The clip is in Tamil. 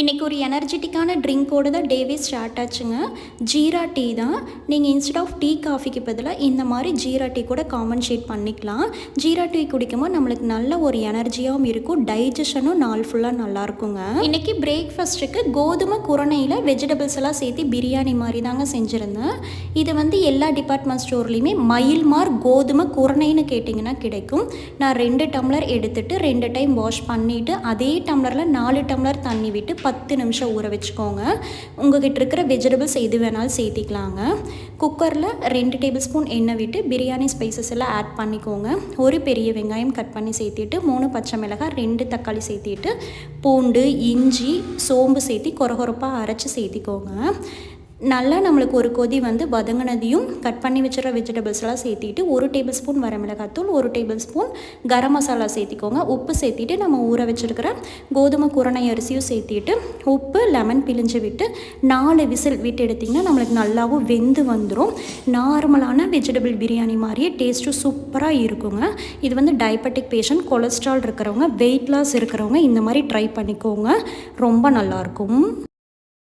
இன்றைக்கி ஒரு எனர்ஜெட்டிக்கான ட்ரிங்க்கோடு தான் டேவே ஸ்டார்ட் ஆச்சுங்க. ஜீரா டீ தான். நீங்கள் இன்ஸ்டெட் ஆஃப் டீ காஃபிக்கு பதிலாக இந்த மாதிரி ஜீரா டீ கூட காமன்ஷேட் பண்ணிக்கலாம். ஜீரா டீ குடிக்கும்போது நம்மளுக்கு நல்ல ஒரு எனர்ஜியாகவும் இருக்கும். டைஜஷனும் நாள் ஃபுல்லாக நல்லா இருக்குங்க. இன்றைக்கி பிரேக்ஃபாஸ்ட்டுக்கு கோதுமை குரணையில் வெஜிடபிள்ஸ் எல்லாம் சேர்த்து பிரியாணி மாதிரி தாங்க செஞ்சுருந்தேன். இது வந்து எல்லா டிபார்ட்மெண்ட் ஸ்டோர்லேயுமே மயில்மார் கோதுமை குரணைன்னு கேட்டிங்கன்னா கிடைக்கும். நான் ரெண்டு டம்ளர் எடுத்துகிட்டு ரெண்டு டைம் வாஷ் பண்ணிவிட்டு அதே டம்ளரில் நாலு டம்ளர் தண்ணி விட்டு பத்து நிமிஷம் ஊற வச்சுக்கோங்க. உங்ககிட்ட இருக்கிற வெஜிடபிள்ஸ் எது வேணாலும் சேர்த்திக்கலாங்க. குக்கரில் ரெண்டு டேபிள் ஸ்பூன் எண்ணெய் விட்டு பிரியாணி ஸ்பைசஸ் எல்லாம் ஆட் பண்ணிக்கோங்க. ஒரு பெரிய வெங்காயம் கட் பண்ணி சேர்த்திட்டு மூணு பச்சை மிளகாய் ரெண்டு தக்காளி சேர்த்திட்டு பூண்டு இஞ்சி சோம்பு சேர்த்தி கொரகொரப்பாக அரைச்சி சேர்த்திக்கோங்க. நல்லா நம்மளுக்கு ஒரு கொதி வந்து வதங்கினதையும் கட் பண்ணி வச்சுற வெஜிடபிள்ஸ்லாம் சேர்த்திட்டு ஒரு டேபிள் ஸ்பூன் வரமிளகாத்தூள் ஒரு டேபிள் ஸ்பூன் கரம் மசாலா சேர்த்திக்கோங்க. உப்பு சேர்த்திட்டு நம்ம ஊற வச்சுருக்கிற கோதுமை குரணை அரிசியும் சேர்த்திட்டு உப்பு லெமன் பிழிஞ்சு விட்டு நாலு விசில் விட்டு எடுத்திங்கன்னா நம்மளுக்கு நல்லாவும் வெந்து வந்துடும் நார்மலான வெஜிடபிள் பிரியாணி மாதிரியே டேஸ்ட்டும் சூப்பராக இருக்குங்க. இது வந்து டயபெட்டிக் பேஷண்ட் கொலஸ்ட்ரால் இருக்கிறவங்க வெயிட் லாஸ் இருக்கிறவங்க இந்த மாதிரி ட்ரை பண்ணிக்கோங்க. ரொம்ப நல்லாயிருக்கும்